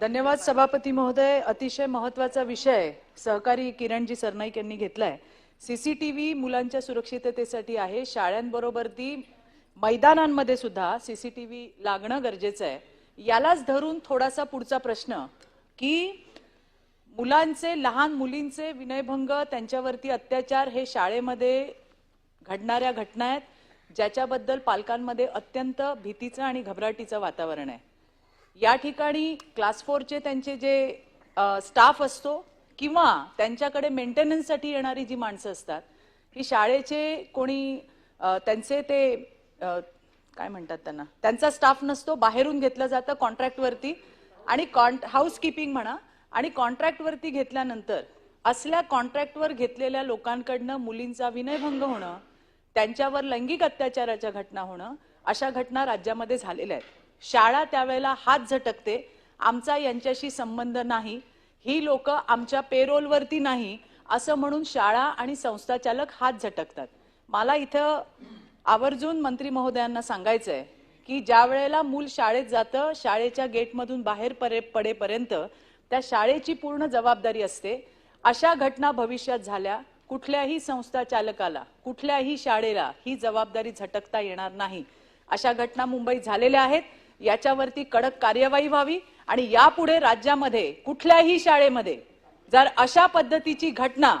धन्यवाद सभापती महोदय. अतिशय महत्त्वाचा विषय सहकारी किरणजी सरनाईक यांनी घेतलाय. सीसीटीव्ही मुलांच्या सुरक्षिततेसाठी आहे. शाळांबरोबर ती मैदानांमध्ये सुद्धा सीसीटीव्ही लागणं गरजेचं आहे. यालाच धरून थोडासा पुढचा प्रश्न की मुलांचे लहान मुलींचे विनयभंग त्यांच्यावरती अत्याचार हे शाळेमध्ये घडणाऱ्या घटना आहेत ज्याच्याबद्दल पालकांमध्ये अत्यंत भीतीचं आणि घबराटीचं वातावरण आहे. या ठिकाणी क्लास फोरचे त्यांचे जे स्टाफ असतो किंवा त्यांच्याकडे मेंटेनन्ससाठी येणारी जी माणसं असतात ही शाळेचे कोणी त्यांचे ते काय म्हणतात त्यांना त्यांचा स्टाफ नसतो बाहेरून घेतलं जातं कॉन्ट्रॅक्टवरती आणि कॉन्ट हाऊसकीपिंग म्हणा आणि कॉन्ट्रॅक्टवरती घेतल्यानंतर असल्या कॉन्ट्रॅक्टवर घेतलेल्या लोकांकडनं मुलींचा विनयभंग होणं त्यांच्यावर लैंगिक अत्याचाराच्या घटना होणं अशा घटना राज्यामध्ये झालेल्या आहेत. शाळा त्यावेळेला हात झटकते. आमचा यांच्याशी संबंध नाही. ही लोक आमच्या पेरोलवरती नाही असं म्हणून शाळा आणि संस्थाचालक हात झटकतात. मला इथं आवर्जून मंत्री महोदयांना सांगायचं आहे की ज्या वेळेला मूल शाळेत जातं शाळेच्या गेटमधून बाहेर परे पडेपर्यंत त्या शाळेची पूर्ण जबाबदारी असते. अशा घटना भविष्यात झाल्या. कुठल्याही संस्था चालकाला कुठल्याही शाळेला ही जबाबदारी झटकता येणार नाही. अशा घटना मुंबईत झालेल्या आहेत. याच्यावरती कडक कार्यवाही व्हावी आणि यापुढे राज्यामध्ये कुठल्याही शाळेमध्ये जर अशा पद्धतीची घटना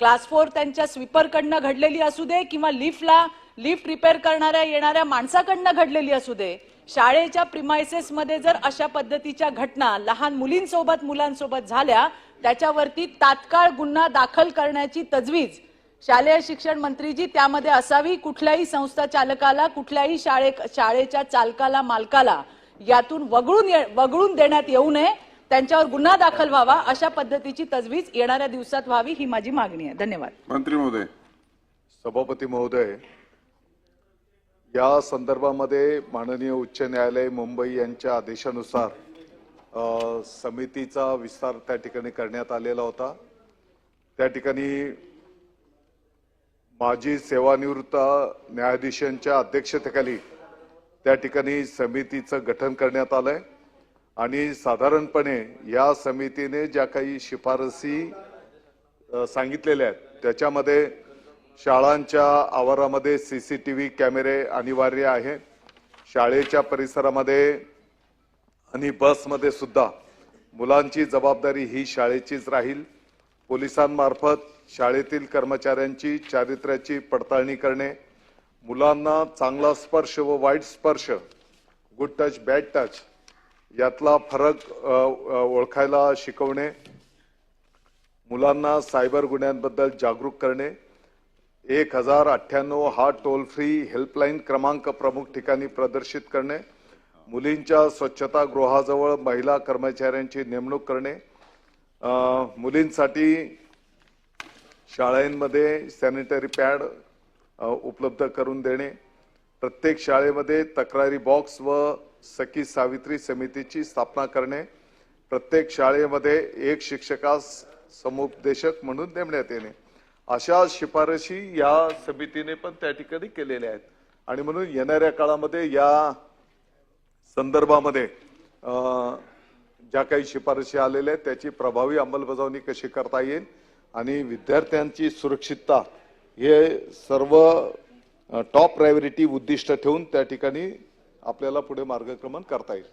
क्लास फोर त्यांच्या स्वीपरकडनं घडलेली असू दे किंवा लिफ्टला लिफ्ट रिपेअर करणाऱ्या येणाऱ्या माणसाकडनं घडलेली असू दे शाळेच्या प्रिमायसेसमध्ये जर अशा पद्धतीच्या घटना लहान मुलींसोबत मुलांसोबत झाल्या त्याच्यावरती तात्काळ गुन्हा दाखल करण्याची तजवीज शालेय शिक्षण मंत्रीजी त्यामध्ये असावी कुठल्याही संस्था चालकाला कुठल्याही शाळे शाळेच्या चालकाला मालकाला यातून वगळून ये- वगळून देण्यात येऊ नये. त्यांच्यावर गुन्हा दाखल व्हावा अशा पद्धतीची तजवीज येणाऱ्या दिवसात व्हावी ही माझी मागणी आहे. धन्यवाद. मंत्री महोदय. सभापती महोदय या संदर्भामध्ये माननीय उच्च न्यायालय मुंबई यांच्या आदेशानुसार समितीचा विस्तार त्या ठिकाणी करण्यात आलेला होता. त्या ठिकाणी माजी सेवानिवृत्त न्यायाधीशांच्या अध्यक्षतेखाली त्या ठिकाणी समितीचं गठन करण्यात आलंय. आणि साधारणपणे या समितीने ज्या काही शिफारसी सांगितलेल्या आहेत त्याच्यामध्ये शाळांच्या आवारामध्ये सी सी टी व्ही कॅमेरे अनिवार्य आहे. शाळेच्या परिसरामध्ये आणि बसमध्ये सुद्धा मुलांची जबाबदारी ही शाळेचीच राहील. पोलिसांमार्फत शाळेतील कर्मचाऱ्यांची चारित्र्याची पडताळणी करणे मुलांना चांगला स्पर्श व वाईट स्पर्श गुड टच बॅड टच यातला फरक ओळखायला शिकवणे मुलांना सायबर गुन्ह्यांबद्दल जागरूक करणे एक हजार अठ्ठ्याण्णव हा टोल फ्री हेल्पलाईन क्रमांक प्रमुख ठिकाणी प्रदर्शित करणे मुलींच्या स्वच्छतागृहाजवळ महिला कर्मचाऱ्यांची नेमणूक करणे मुलींसाठी शाळांमध्ये सॅनिटरी पॅड उपलब्ध करून देणे. प्रत्येक शाळेमध्ये तक्रारी बॉक्स व सखी सावित्री समितीची स्थापना करणे. प्रत्येक शाळेमध्ये एक शिक्षकास समुपदेशक म्हणून नेमण्यात येणे. अशा शिफारशी या समितीने पण त्या ठिकाणी केलेल्या आहेत. आणि म्हणून येणाऱ्या काळामध्ये या संदर्भामध्ये ज्या काही शिफारशी आलेल्या आहेत त्याची प्रभावी अंमलबजावणी कशी करता येईल आणि विद्यार्थ्यांची सुरक्षितता हे सर्व टॉप प्रायोरिटी उद्दिष्ट ठेवून त्या ठिकाणी आपल्याला पुढे मार्गक्रमण करता येईल.